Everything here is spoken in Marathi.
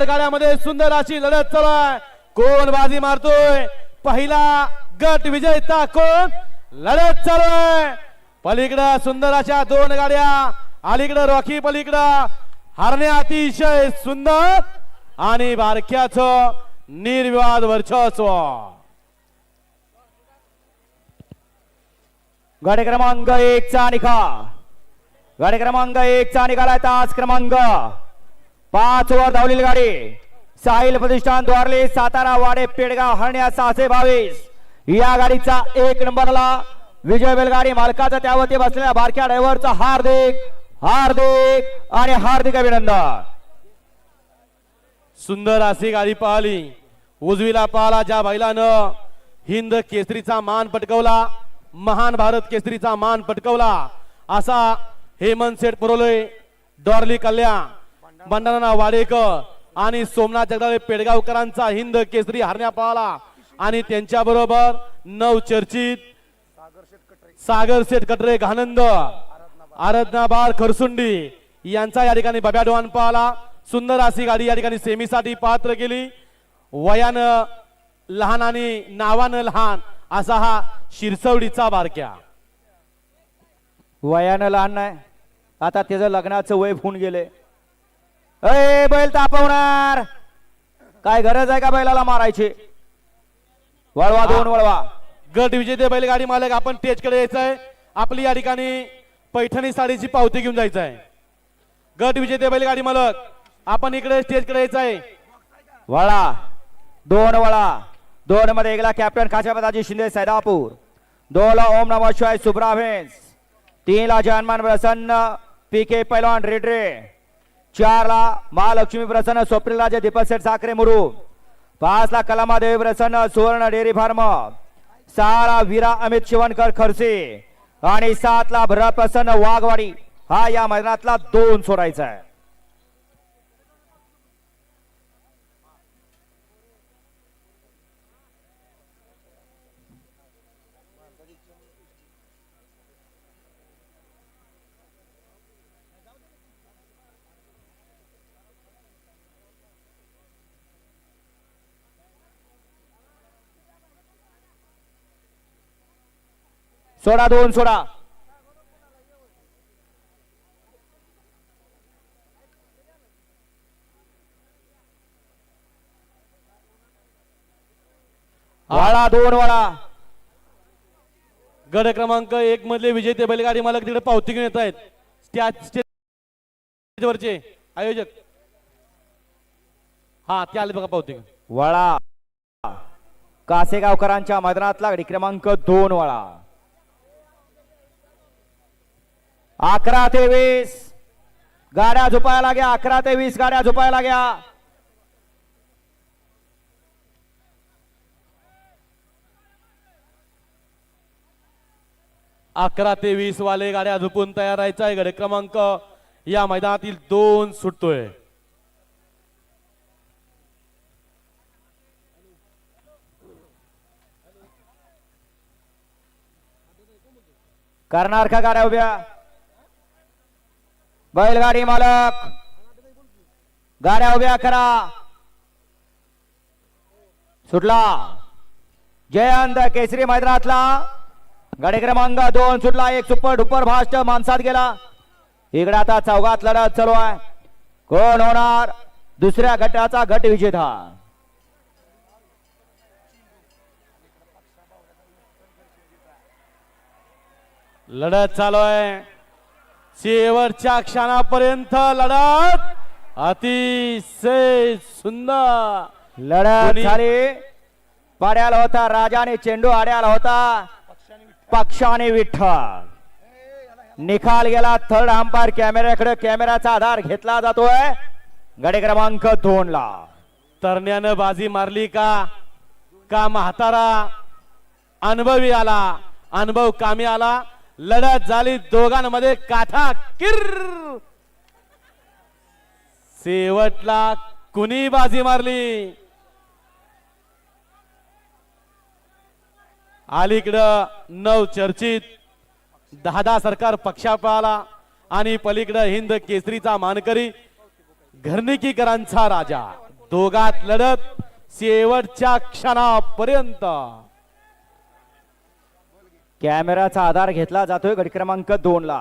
चार गाड्यामध्ये सुंदर अशी लढत चालू आहे कोण बाजी मारतोय? पहिला गट विजेता कोण? लढत चालू आहे पलीकडं सुंदर अशा दोन गाड्या अलीकडं रॉकी पलीकडं हरणे अतिशय सुंदर आणि बारक्याच निर्विवाद वर्चस्व. गाडी क्रमांक एक चा निकाल. गाडी क्रमांक एक चा निकाल आहे तास क्रमांक पाच ओव्हर धावलेली गाडी. साहिल प्रतिष्ठान द्वारले सातारा वाडे पेडगाव हरण्या सहाशे बावीस. या गाडीचा एक नंबरला विजय बैलगाडी मालकाचा त्यावरती बसलेल्या बारक्या ड्रायव्हरचा हार्दिक हार्दिक आणि हार्दिक अभिनंदन. सुंदर अशी गाडी पाहिली. उजवीला पाहला ज्या बैलानं. हिंद केसरीचा मान पटकवला. महान भारत केसरीचा मान पटकवला. असा हेमंत शेठ पुरवले. डॉर्ली कल्याण. बंडाना वाडेकर. आणि सोमनाथ जगदाळे पेडगावकरांचा हिंद केसरी हरण्या पाहला. आणि त्यांच्या बरोबर नवचर्चित सागर शेठ कटरे घानंद आराधनाबार खरसुंडी यांचा या ठिकाणी बब्या डोहान पाहला. सुंदर अशी गाडी या ठिकाणी सेमीसाठी पात्र केली. वयानं लहान आणि नावानं लहान असा हा शिरसवडीचा बारक्या. वयानं लहान नाही. आता त्याचं लग्नाचं वय होऊन गेले अय बैल तापवणार. काय गरज आहे का बैलाला मारायची? वळवा दोन वळवा. गट विजेते बैलगाडी मालक आपण स्टेजकडे यायचंय. आपली या ठिकाणी पैठणी साडीची पावती घेऊन जायचं आहे गट विजेते बैलगाडी मालक आपण इकडे स्टेजकडे यायचंय. वळा. दोन वळा. दोन मध्ये एकला कॅप्टन खाशापदाजी शिंदे सैदापूर. दोन ला ओम नमः शिवाय सुब्रा भेन्स तीन ला जानमान प्रसन्न पी के पैलवान रेड्रे. चारला महालक्ष्मी प्रसन्न स्वप्नीलराजे दीपक सेठ साखरे मुरू. पाचला कलामादेवी प्रसन्न सुवर्ण डेअरी फार्म. सहाला वीरा अमित शिवणकर खरसे. आणि सातला भरत प्रसन्न वाघवाडी. हा या मैदानातला दोन सोडायचा आहे. सोडा दोन सोडा. वाळा दोन वाळा. गट क्रमांक एक मधले विजेते बैलगाडी मालक तिकडे पावती घेऊन येत आहेत. त्या स्टेजवरचे आयोजक. हा ते आले बघा पावती वळा. कासेगावकरांच्या मैदानातला गडी क्रमांक दोन वळा. अकरा ते वीस. गाड्या झोपायला घ्या अकरा ते वीस गाड्या झोपायला घ्या अकरा ते वीस वाले गाड्या झोपून तयार राहायचा आहे. गड क्रमांक या मैदानातील दोन सुटतोय. करणार का गाड्या उभ्या? बैलगाडी मालक गाड्या उभ्या करा. सुटला. जयंत केसरी मैदानातला. गाडी क्रमांक दोन सुटला. एक सुपर डुपर फास्ट माणसात गेला. इकडे आता चौघात लढत चालू आहे. कोण होणार? दुसऱ्या गटाचा गट विजेता. लढत चालू आहे. शेवटच्या क्षणापर्यंत लढत अतिशय सुंदर. लढत झाली. पाड्याला होता राजाने चेंडू आड्याला होता पक्षाने विठ्ठल. निकाल गेला थर्ड अंपायर कॅमेऱ्याकडे कॅमेऱ्याचा आधार घेतला जातोय. गडी क्रमांक दोन ला तरण्यानं बाजी मारली का? का म्हातारा? अनुभवी आला. अनुभव कामी आला. लढत झाली दोघांमध्ये काठा किर. शेवटला कुणी बाजी मारली? अलीकडं नव चर्चित दहा सरकार पक्षा पळाला आणि पलीकडं हिंद केसरीचा मानकरी घरणिकीकरांचा राजा. दोघात लढत शेवटच्या क्षणापर्यंत. कॅमेराचा आधार घेतला जातोय गट क्रमांक दोनला.